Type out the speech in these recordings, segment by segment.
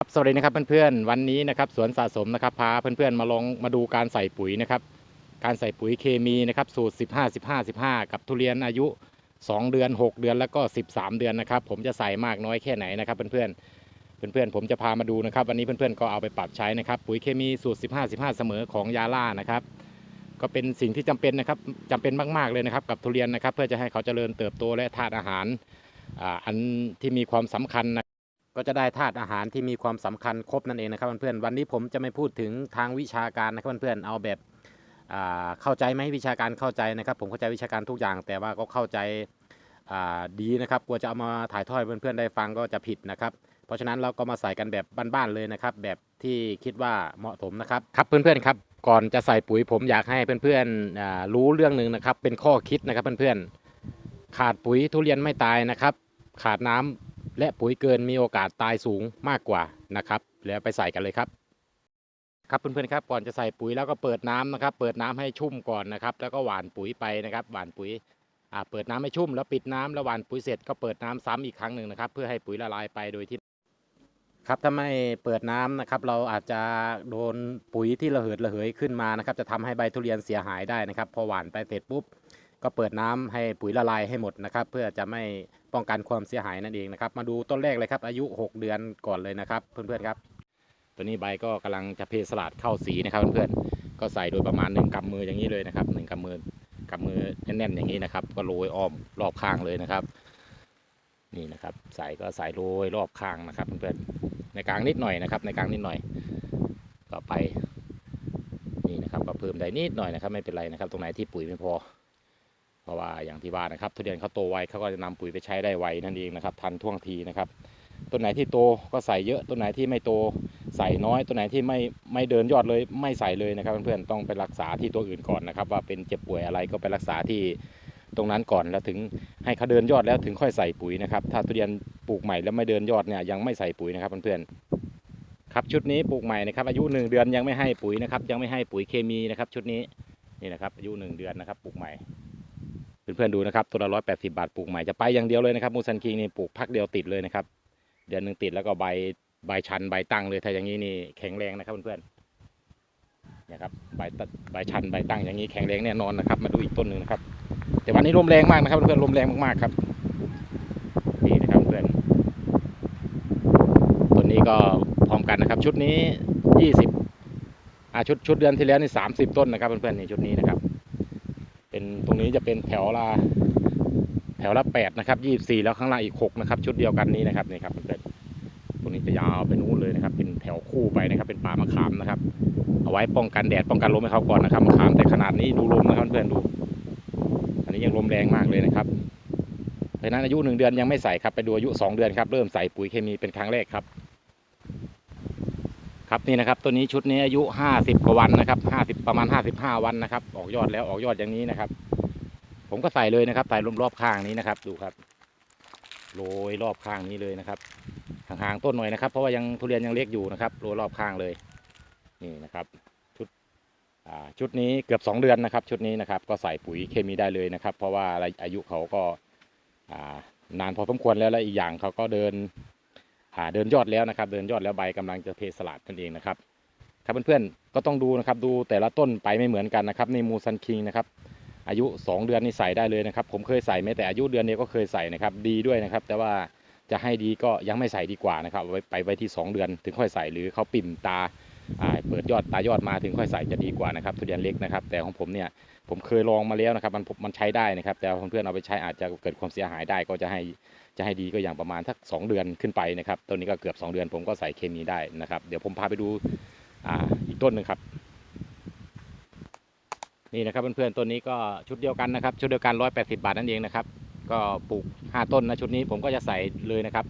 ครับสวัสดีนะครับเพื่อนๆวันนี้นะครับสวนสะสมนะครับพาเพื่อนๆมาลองมาดูการใส่ปุ๋ยนะครับ การใส่ปุ๋ยเคมีนะครับสูตร 15 15 15 กับทุเรียนอายุ 2 เดือน 6 เดือนแล้วก็ 13 เดือนนะครับ ผมจะใส่มากน้อยแค่ไหนนะครับ เพื่อนๆเพื่อนๆผมจะพามาดูนะครับ วันนี้เพื่อนๆก็เอาไปปรับใช้นะครับ ปุ๋ยเคมีสูตร 15 15 เสมอของยาล่านะครับ ก็เป็นสิ่งที่จำเป็นนะครับจำเป็นมากๆเลยนะครับกับทุเรียนนะครับ เพื่อจะให้เขาเจริญเติบโตและธาตุอาหารอันที่มีความสำคัญนะ ก็จะได้ธาตุอาหารที่มีความสำคัญครบนั่นเองนะครับเพื่อนๆวันนี้ผมจะไม่พูดถึงทางวิชาการนะครับเพื่อนๆเอาแบบเข้าใจไหมวิชาการเข้าใจนะครับ ผมเข้าใจวิชาการทุกอย่าง แต่ว่าก็เข้าใจดีนะครับกลัวจะเอามาถ่ายทอดเพื่อนๆได้ฟังก็จะผิดนะครับ เพราะฉะนั้นเราก็มาใส่กันแบบบ้านๆเลยนะครับ แบบที่คิดว่าเหมาะสมนะครับครับเพื่อนๆครับก่อนจะใส่ปุ๋ยผมอยากให้เพื่อนๆรู้เรื่องหนึ่งนะครับ เป็นข้อคิดนะครับเพื่อนๆขาดปุ๋ยทุเรียนไม่ตายนะครับ ขาดน้ำ และปุ๋ยเกินมีโอกาสตายสูงมากกว่านะครับ แล้วไปใส่กันเลยครับ ครับเพื่อนๆครับก่อนจะใส่ปุ๋ยแล้วก็เปิดน้ำนะครับ เปิดน้ำให้ชุ่มก่อนนะครับ แล้วก็หว่านปุ๋ยไปนะครับหว่านปุ๋ยอ่าเปิดน้ำให้ชุ่มแล้วปิดน้ำแล้วหว่านปุ๋ยเสร็จก็เปิดน้ำซ้ำอีกครั้งหนึ่งนะครับ เพื่อให้ปุ๋ยละลายไปโดยที่ครับถ้าไม่เปิดน้ำนะครับ เราอาจจะโดนปุ๋ยที่ระเหิดระเหยขึ้นมานะครับ จะทำให้ใบทุเรียนเสียหายได้นะครับ พอหว่านไปเสร็จปุ๊บก็เปิดน้ำให้ปุ๋ยละลายให้หมดนะครับ เพื่อจะไม่ ป้องกันความเสียหายนั่นเองนะครับ มาดูต้นแรกเลยครับ อายุ 6 เดือนก่อนเลยนะครับ เพื่อนๆครับ ตัวนี้ใบก็กำลังจะเพสลัดเข้าสีนะครับเพื่อนๆก็ใส่โดยประมาณ1กำมืออย่างนี้เลยนะครับ1กำมือกำมือแน่นๆอย่างนี้นะครับ ก็โรยอ้อมรอบข้างเลยนะครับ นี่นะครับใส่ก็ใส่โรยรอบข้างนะครับเพื่อนๆในกลางนิดหน่อยนะครับ ในกลางนิดหน่อยก็ไปนี่นะครับก็เพิ่มได้นิดหน่อยนะครับ ไม่เป็นไรนะครับ ตรงไหนที่ปุ๋ยไม่พอ เพราะว่าอย่างที่ว่านะครับทุเรียนเขาโตไวเขาก็จะนำปุ๋ยไปใช้ได้ไวนั่นเองนะครับ ทันท่วงทีนะครับต้นไหนที่โตก็ใส่เยอะต้นไหนที่ไม่โตใส่น้อยต้นไหนที่ไม่ไม่เดินยอดเลยไม่ใส่เลยนะครับเพื่อนๆต้องไปรักษาที่ตัวอื่นก่อนนะครับ ว่าเป็นเจ็บป่วยอะไรก็ไปรักษาที่ตรงนั้นก่อนแล้วถึงให้เขาเดินยอดแล้วถึงค่อยใส่ปุ๋ยนะครับ ถ้าทุเรียนปลูกใหม่แล้วไม่เดินยอดเนี่ยยังไม่ใส่ปุ๋ยนะครับเพื่อนๆครับชุดนี้ปลูกใหม่นะครับอายุหนึ่งเดือนยังไม่ให้ปุ๋ยนะครับยังไม่ให้ปุ๋ยเคมีนะครับชุดนี้นี่นะครับอายุหนึ่งเดือนนะครับปลูกใหม่ เพื่อนๆดูนะครับตัวละร้อยแปดสิบาทปลูกใหม่จะไปอย่างเดียวเลยนะครับมูซันคิงนี่ปลูกพักเดียวติดเลยนะครับ เดือนหนึ่งติดแล้วก็ใบใบชันใบตั้งเลยถ้าอย่างนี้นี่แข็งแรงนะครับเพื่อนๆนะครับใบตัดใบชันใบตั้งอย่างนี้แข็งแรงแน่นอนนะครับ มาดูอีกต้นหนึ่งนะครับ แต่วันนี้ลมแรงมากนะครับเพื่อนๆลมแรงมากๆครับนี่นะครับเพื่อนต้นนี้ก็พร้อมกันนะครับ ชุดนี้ยี่สิบอ่าชุดชุดเดือนที่แล้วนี่สามสิบต้นนะครับเพื่อนๆนี่ชุดนี้นะครับ เป็นตรงนี้จะเป็นแถวละแถวละแปดนะครับยี่สี่แล้วข้างล่างอีกหกนะครับ ชุดเดียวกันนี้นะครับนี่ครับเพื่อนๆตรงนี้จะยาวไปนู้นเลยนะครับ เป็นแถวคู่ไปนะครับ เป็นป่ามะขามนะครับ เอาไว้ป้องกันแดดป้องกันลมให้เขาก่อนนะครับมะขามแต่ขนาดนี้ดูลมนะครับเพื่อนดู อันนี้ยังลมแรงมากเลยนะครับเพราะนั้นอายุหนึ่งเดือนยังไม่ใส่ครับไปดูอายุสองเดือนครับเริ่มใส่ปุ๋ยเคมีเป็นครั้งแรกครับ ครับนี่นะครับตัวนี้ชุดนี้อายุห้าสิบกว่าวันนะครับห้าสิบประมาณห้าสิบห้าวันนะครับ ออกยอดแล้วออกยอดอย่างนี้นะครับ ผมก็ใส่เลยนะครับใส่รอบรอบข้างนี้นะครับ ดูครับโรยรอบข้างนี้เลยนะครับห่างๆต้นหน่อยนะครับ เพราะว่ายังทุเรียนยังเล็กอยู่นะครับโรยรอบข้างเลย นี่นะครับชุดอ่าชุดนี้เกือบสองเดือนนะครับ ชุดนี้นะครับ ก็ใส่ปุ๋ยเคมีได้เลยนะครับ เพราะว่าอายุเขาก็อ่านานพอสมควรแล้วและอีกอย่างเขาก็เดิน เดินยอดแล้วนะครับ เดินยอดแล้วใบกำลังจะเพสลัดนั่นเองนะครับครับเพื่อนๆก็ต้องดูนะครับดูแต่ละต้นไปไม่เหมือนกันนะครับในมูซันคิงนะครับอายุ 2 เดือนนี่ใส่ได้เลยนะครับ ผมเคยใส่แม้แต่อายุเดือนเดียวก็เคยใส่นะครับดีด้วยนะครับ แต่ว่าจะให้ดีก็ยังไม่ใส่ดีกว่านะครับไว้ไปไว้ที่ 2 เดือนถึงค่อยใส่หรือเขาปิ่มตา เปิดยอดตายอดมาถึงค่อยใส่จะดีกว่านะครับทุเรียนเล็กนะครับ แต่ของผมเนี่ยผมเคยลองมาแล้วนะครับ มันมันใช้ได้นะครับ แต่เพื่อนๆเอาไปใช้อาจจะเกิดความเสียหายได้ก็จะให้จะให้ดีก็อย่างประมาณสักสองเดือนขึ้นไปนะครับต้นนี้ก็เกือบ 2 เดือนผมก็ใส่เคมีได้นะครับ เดี๋ยวผมพาไปดูอ่าอีกต้นหนึ่งครับ นี่นะครับเพื่อนๆต้นนี้ก็ชุดเดียวกันนะครับ ชุดเดียวกัน 180 บาทนั่นเองนะครับ ก็ปลูก 5 ต้นนะชุดนี้ผมก็จะใส่เลยนะครับ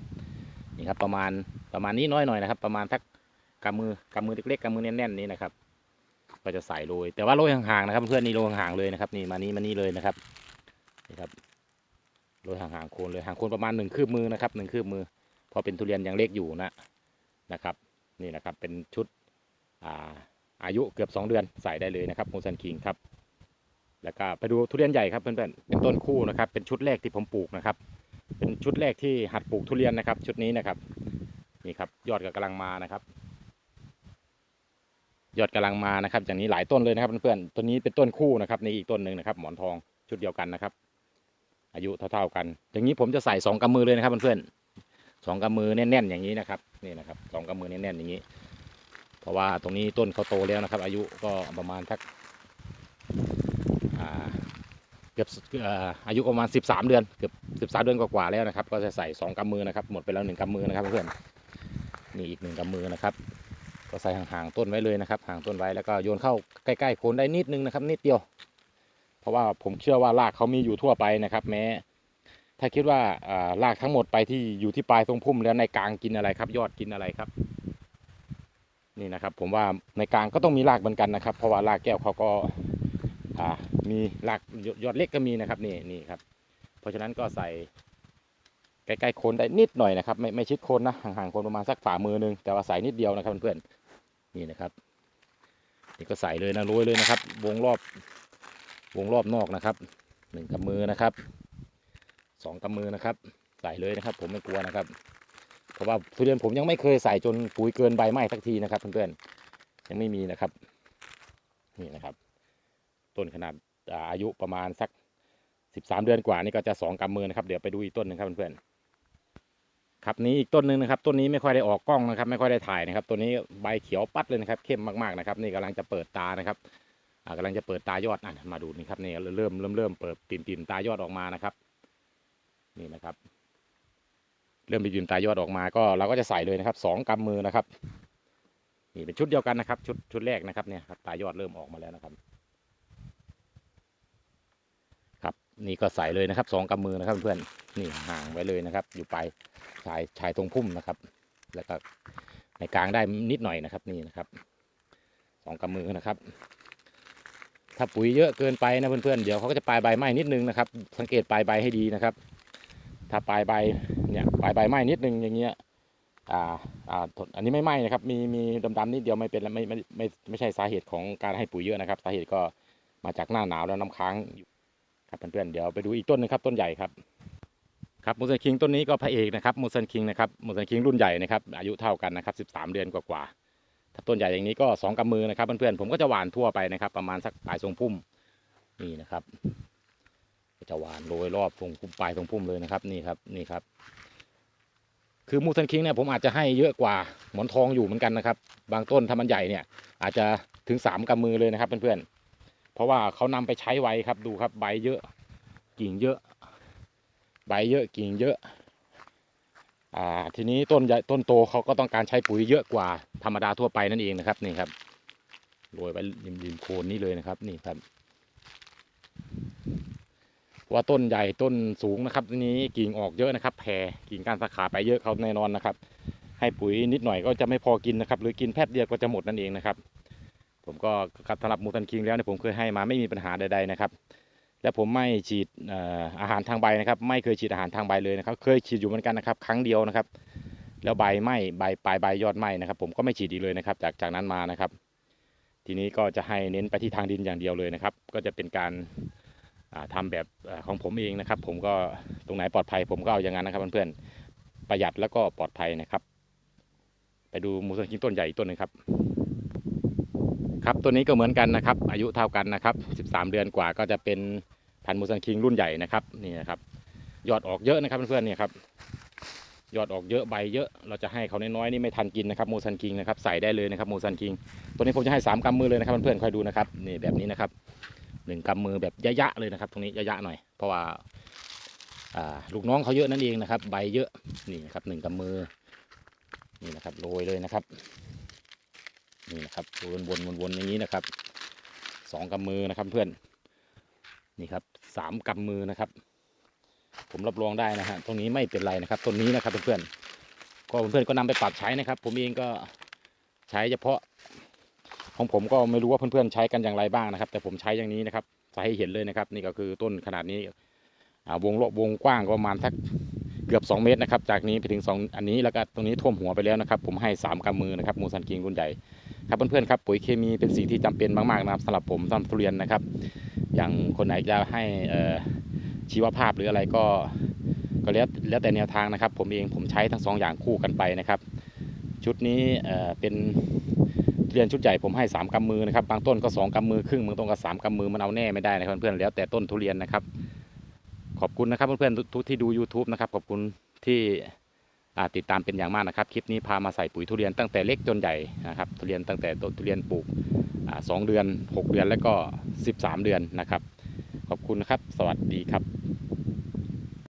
นี่ครับประมาณประมาณนี้น้อยหน่อยนะครับ ประมาณสัก กำมือกำมือเล็กๆกำมือแน่นๆนี้นะครับ ก็จะใส่โรยแต่ว่าโรยห่างๆนะครับ เพื่อนนี่โรยห่างๆเลยนะครับ นี่มานี้มานี่เลยนะครับนี่ครับโรยห่างๆโคนเลยห่างโคนประมาณหนึ่งคืบมือนะครับหนึ่งคืบมือ พอเป็นทุเรียนยังเล็กอยู่นะนะครับ นี่นะครับเป็นชุดอ่าอายุเกือบ 2 เดือนใส่ได้เลยนะครับโมซันคิงครับแล้วก็ไปดูทุเรียนใหญ่ครับเพื่อนๆเป็นต้นคู่นะครับ เป็นชุดแรกที่ผมปลูกนะครับ เป็นชุดแรกที่หัดปลูกทุเรียนนะครับ ชุดนี้นะครับนี่ครับยอดก็กำลังมานะครับ ยอดกำลังมานะครับ อย่างนี้หลายต้นเลยนะครับเพื่อนๆต้นนี้เป็นต้นคู่นะครับในอีกต้นหนึ่งนะครับ หมอนทองชุดเดียวกันนะครับ อายุเท่าๆกัน อย่างนี้ผมจะใส่สองกำมือเลยนะครับเพื่อนๆสองกำมือแน่นๆอย่างนี้นะครับนี่นะครับสองกำมือแน่นๆอย่างนี้ เพราะว่าตรงนี้ต้นเขาโตแล้วนะครับ อายุก็ประมาณสักเกือบอายุประมาณสิบสามเดือนเกือบสิบสามเดือนกว่าๆแล้วนะครับ ก็จะใส่สองกำมือนะครับ หมดไปแล้วหนึ่งกำมือนะครับเพื่อนนี่อีกหนึ่งกำมือนะครับ ก็ใส่ห่างๆต้นไว้เลยนะครับห่างต้นไว้แล้วก็โยนเข้าใกล้ๆโคนได้นิดนึงนะครับ นิดเดียว เพราะว่าผมเชื่อว่ารากเขามีอยู่ทั่วไปนะครับ แม้ ถ้าคิดว่าอ่ารากทั้งหมดไปที่อยู่ที่ปลายทรงพุ่มแล้วในกลางกินอะไรครับ ยอดกินอะไรครับ นี่นะครับ ผมว่าในกลางก็ต้องมีรากเหมือนกันนะครับ เพราะว่ารากแก้วเขาก็มีรากยยอดเล็กก็มีนะครับนี่นี่ครับ เพราะฉะนั้นก็ใส่ใกล้ๆโคนได้นิดหน่อยนะครับ ไม่ไม่ชิดโคนนะห่างๆโคนประมาณสักฝ่ามือนึงแต่ว่าใส่นิดเดียวนะครับเพื่อนๆ นี่นะครับนี่ก็ใส่เลยนะโรยเลยนะครับ วงรอบวงรอบนอกนะครับหนึ่งกำมือนะครับสองกำมือนะครับ ใส่เลยนะครับ ผมไม่กลัวนะครับ เพราะว่าทุเรียนผมยังไม่เคยใส่จนปุ๋ยเกินใบไม้สักทีนะครับ เพื่อนๆยังไม่มีนะครับ นี่นะครับ ต้นขนาดอาอายุประมาณสักสิบสามเดือนกว่านี่ก็จะสองกำมือนะครับ เดี๋ยวไปดูอีกต้นหนึ่งครับเพื่อนๆ ครับนี้อีกต้นหนึ่งนะครับต้นนี้ไม่ค่อยได้ออกกล้องนะครับ ไม่ค่อยได้ถ่ายนะครับต้นนี้ใบเขียวปัดเลยนะครับ เข้มมากๆนะครับ นี่กำลังจะเปิดตานะครับอ่ากำลังจะเปิดตายอดอะมาดูนี่ครับนี่เริ่มเริ่มเริ่มเปิดปิ่มปิ่มตายอดออกมานะครับ นี่นะครับ เริ่มมีปิ่มตายอดออกมา ก็เราก็จะใส่เลยนะครับสองกำมือนะครับนี่เป็นชุดเดียวกันนะครับ ชุดชุดแรกนะครับเนี่ยครับตายอดเริ่มออกมาแล้วนะครับ ครับ นี่ก็ใส่เลยนะครับสองกำมือนะครับเพื่อนนี่ห่างไว้เลยนะครับ อยู่ปลายชายชายตรงพุ่มนะครับ แล้วก็ในกลางได้นิดหน่อยนะครับนี่นะครับสองกำมือนะครับ ถ้าปุ๋ยเยอะเกินไปนะเพื่อนๆเดี๋ยวเขาก็จะปลายใบไหม้นิดนึงนะครับ สังเกตปลายใบให้ดีนะครับ ถ้าปลายใบเนี่ยปลายใบไหม้นิดนึงอย่างเงี้ยอ่าอ่าอันนี้ไม่ไหม้นะครับ มีมีดำๆนิดเดียวไม่เป็นไรไม่ไม่ไม่ไม่ใช่สาเหตุของการให้ปุ๋ยเยอะนะครับ สาเหตุก็มาจากหน้าหนาวแล้วน้ำค้างอยู่ ครับเพื่อนๆเดี๋ยวไปดูอีกต้นหนึงครับต้นใหญ่ครับครับมูสันคิงต้นนี้ก็พระเอกนะครับมูสันคิงนะครับมูสันคิงรุ่นใหญ่นะครับอายุเท่ากันนะครับ13 เดือนกว่าๆถ้าต้นใหญ่อย่างนี้ก็สองกำมือนะครับเพื่อนๆผมก็จะหวานทั่วไปนะครับ ประมาณสักปลายทรงพุ่มนี่นะครับจะหวานโรยรอบทรงพุ่มปลายทรงพุ่มเลยนะครับนี่ครับนี่ครับ คือมูสันคิงเนี่ยผมอาจจะให้เยอะกว่าหมอนทองอยู่เหมือนกันนะครับ บางต้นถ้ามันใหญ่เนี่ยอาจจะถึงสามกำมือเลยนะครับเพื่อนๆ เพราะว่าเขานำไปใช้ไว้ครับดูครับใบเยอะ กิ่งเยอะ ใบเยอะกิ่งเยอะอ่าทีนี้ต้นใหญ่ต้นโตเขาก็ต้องการใช้ปุ๋ยเยอะกว่าธรรมดาทั่วไปนั่นเองนะครับนี่ครับโรยไปริมริมโคนนี้เลยนะครับนี่ครับ ว่าต้นใหญ่ต้นสูงนะครับทีนี้กิ่งออกเยอะนะครับแผ่กิ่งก้านสาขาไปเยอะเขาแน่นอนนะครับ ให้ปุ๋ยนิดหน่อยก็จะไม่พอกินนะครับ หรือกินแป๊บเดียวก็จะหมดนั่นเองนะครับ ผมก็ครับสำหรับมูตันคิงแล้วเนี่ยผมเคยให้มาไม่มีปัญหาใดๆนะครับ และผมไม่ฉีดอาหารทางใบนะครับ ไม่เคยฉีดอาหารทางใบเลยนะครับ เคยฉีดอยู่เหมือนกันนะครับ ครั้งเดียวนะครับ แล้วใบไหมใบปลายใบยอดไหมนะครับ ผมก็ไม่ฉีดอีกเลยนะครับ จากจากนั้นมานะครับ ทีนี้ก็จะให้เน้นไปที่ทางดินอย่างเดียวเลยนะครับ ก็จะเป็นการอ่าทำแบบของผมเองนะครับ ผมก็ตรงไหนปลอดภัย ผมก็เอาอย่างนั้นนะครับเพื่อนๆประหยัดแล้วก็ปลอดภัยนะครับ ไปดูมูสันคิงต้นใหญ่อีกต้นหนึงครับ ครับตัวนี้ก็เหมือนกันนะครับ อายุเท่ากันนะครับ 13 เดือนกว่าก็จะเป็นพันมูซันคิงรุ่นใหญ่นะครับนี่นะครับยอดออกเยอะนะครับเพื่อนๆเนี่ยครับยอดออกเยอะใบเยอะเราจะให้เขาน้อยๆนี่ไม่ทันกินนะครับมูซันคิงนะครับใส่ได้เลยนะครับมูซันคิงตัวนี้ผมจะให้สามกำมือเลยนะครับเพื่อนๆคอยดูนะครับนี่แบบนี้นะครับหนึ่งกำมือแบบยะๆเลยนะครับ ตรงนี้ยะๆหน่อย เพราะว่าอ่าลูกน้องเขาเยอะนั่นเองนะครับ ใบเยอะนี่นะครับหนึ่งกำมือนี่นะครับโรยเลยนะครับ นี่นะครับวนวนวนวนอย่างนี้นะครับสองกำมือนะครับเพื่อนนี่ครับสามกำมือนะครับ ผมรับรองได้นะฮะตรงนี้ไม่เป็นไรนะครับต้นนี้นะครับเพื่อนๆก็เพื่อนๆก็นำไปปรับใช้นะครับ ผมเองก็ใช้เฉพาะ ของผมก็ไม่รู้ว่าเพื่อนๆใช้กันอย่างไรบ้างนะครับ แต่ผมใช้อย่างนี้นะครับใส่ให้เห็นเลยนะครับ นี่ก็คือต้นขนาดนี้วงรอบวงกว้างก็ประมาณสัก กือบ 2 เมตรนะครับ จากนี้ไปถึง 2 อันนี้แล้วก็ตรงนี้ท่วมหัวไปแล้วนะครับ ผมให้ 3กำมือนะครับมูซันกิงรุ่นใหญ่ครับเพื่อนๆครับปุ๋ยเคมีเป็นสิ่งที่จำเป็นมากๆนะครับสำหรับผมสำหรับทุเรียนนะครับ อย่างคนไหนจะให้ชีวภาพหรืออะไรก็ก็แล้วแล้วแต่แนวทางนะครับ ผมเองผมใช้ทั้งสองอย่างคู่กันไปนะครับ ชุดนี้เเป็นทุเรียนชุดใหญ่ผมให้สามกำมือนะครับบางต้นก็สองกำมือครึ่งบางต้นก็สามกำมือมันเอาแน่ไม่ได้นะเพื่อนๆแล้วแต่ต้นทุเรียนนะครับ ขอบคุณนะครับเพื่อนๆทุกที่ดู YouTube นะครับขอบคุณที่ติดตามเป็นอย่างมากนะครับ คลิปนี้พามาใส่ปุ๋ยทุเรียนตั้งแต่เล็กจนใหญ่นะครับทุเรียนตั้งแต่ต้นทุเรียนปลูกสองเดือน 6 เดือนแล้วก็ 13 เดือนนะครับ ขอบคุณนะครับ สวัสดีครับ